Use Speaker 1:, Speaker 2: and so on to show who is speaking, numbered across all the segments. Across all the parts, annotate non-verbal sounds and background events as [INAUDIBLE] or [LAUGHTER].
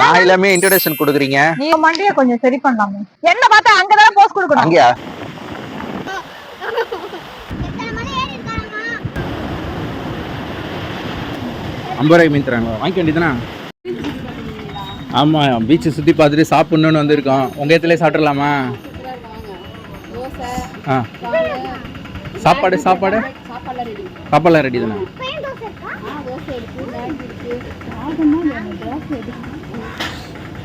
Speaker 1: நான் எல்லாமே இன்ட்ரோடக்ஷன் கொடுக்குறீங்க.
Speaker 2: நீ மண்டிய கொஞ்சம் சரி பண்ணலாமே. என்ன பார்த்தா அங்கதான் போஸ்ட் கொடுக்கணும்.
Speaker 1: அங்கயா? ஐம்பது ரூபாய்க்கு மீன் தராங்க வாங்கிக்க வேண்டியதுனா ஆமாம் பீச்சை சுற்றி பார்த்துட்டு சாப்பிட்ணுன்னு வந்திருக்கோம். உங்கள் இடத்துல சாப்பிட்றலாமா ஆ. சாப்பாடு சாப்பாடு? சாப்பாடுலாம் ரெடி தானே?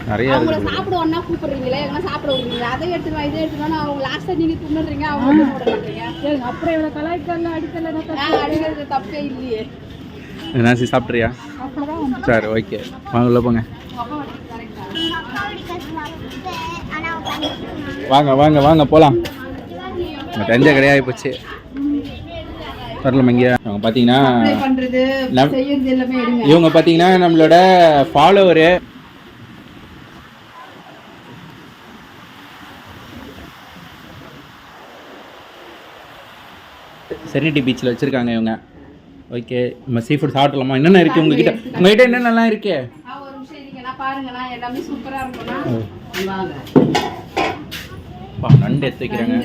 Speaker 1: நிறைய
Speaker 3: அவங்கள
Speaker 1: இருக்குது.
Speaker 3: சாப்பிடுவோம்னா கூப்பிடுறீங்களே எங்கன்னா சாப்பிட விடுறீங்க அதை எடுத்துட்டு வா இதை எடுத்துட்டு வா. அவங்க லாஸ்டா நீங்க துண்ணுறீங்க அவங்க மாட்டீங்க.
Speaker 2: அப்புறம் இவ்வளவு கலாய்க்கல அடிக்கல
Speaker 3: அடிக்கிறது தப்பே இல்லையே.
Speaker 1: நாசி சாப்பிட்றியா சரி ஓகே. வாங்க உள்ள போங்க. வாங்க வாங்க வாங்க போகலாம் தெரிஞ்ச கிடையாது போச்சு. வரலாம் இங்கே அவங்க பார்த்தீங்கன்னா இவங்க பார்த்தீங்கன்னா நம்மளோட ஃபாலோவரு செரினிட்டி பீச்சில் வச்சுருக்காங்க இவங்க. ஓகே நம்ம சீ ஃபுட் சாப்பிடலாமா? என்னென்ன இருக்குது உங்ககிட்ட? உங்ககிட்ட என்னென்னலாம் இருக்கே? நண்டு எடுத்து வைக்கிறாங்க.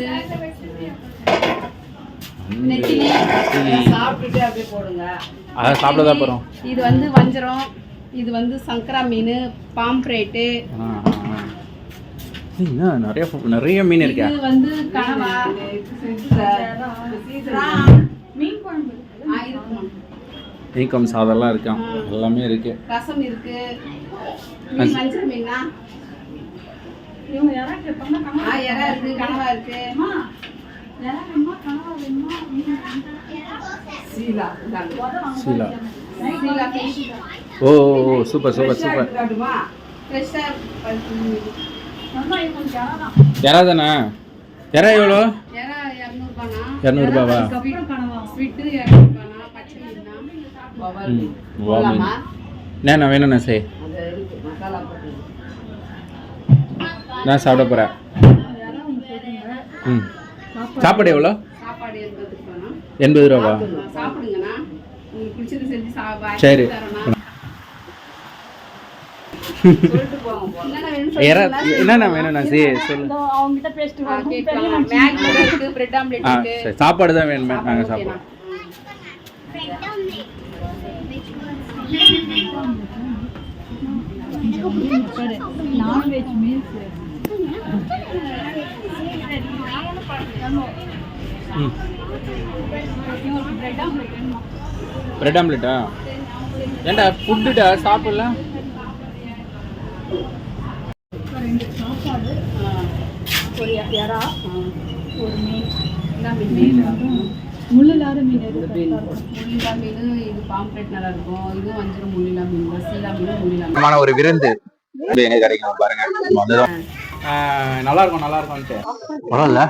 Speaker 1: அதை சாப்பிட போகிறோம்
Speaker 3: இது வந்து வஞ்சரம். இது வந்து சங்கரா மீன் பாம்ப்ரேட்டு
Speaker 1: நிறைய நிறைய மீன் இருக்கா.
Speaker 3: இது வந்து கனவா மீன் குழம்பு
Speaker 1: நீக்கம் சாதம்லாம் இருக்கான் எல்லாமே இருக்கு.
Speaker 3: ரசம் இருக்கு.
Speaker 1: Oh super super super. தானே. எறா எவ்வளோ. இரநூறுபாவா? என்ன வேணும்ண்ணா சே. நான் சாப்பிட போகிறேன் ம். சாப்பாடு எவ்வளோ?
Speaker 3: சாப்பாடு எண்பது
Speaker 1: ரூபாவா? சரி. [LAUGHS]
Speaker 3: என்னென்ன
Speaker 1: வேணும்ண்ணா சே சொல்லு.
Speaker 3: ஆ.
Speaker 1: சரி சாப்பாடு தான் வேணுமே நாங்கள். சாப்பிடுவோம்.
Speaker 2: நான்வெஜ் மீல்ஸ்
Speaker 1: ம் பிரெட் ஆம்லெட்டா ஏண்டா ஃபுட்டுடா சாப்பிடலாம்
Speaker 2: ஒரு எறா ஒரு மீன்.
Speaker 3: என்ன மீன்?
Speaker 2: மீன்.
Speaker 3: இது பாம்ப்ளெட் நல்லா இருக்கும். இது வஞ்சிரம் முள்ளிலா மீன். சீலா மீன் முள்ளிலா மீன்.
Speaker 1: மான ஒரு விருந்து. கிடைக்கும் பாருங்க. நல்லா இருக்கும் நல்லா பரவாயில்ல.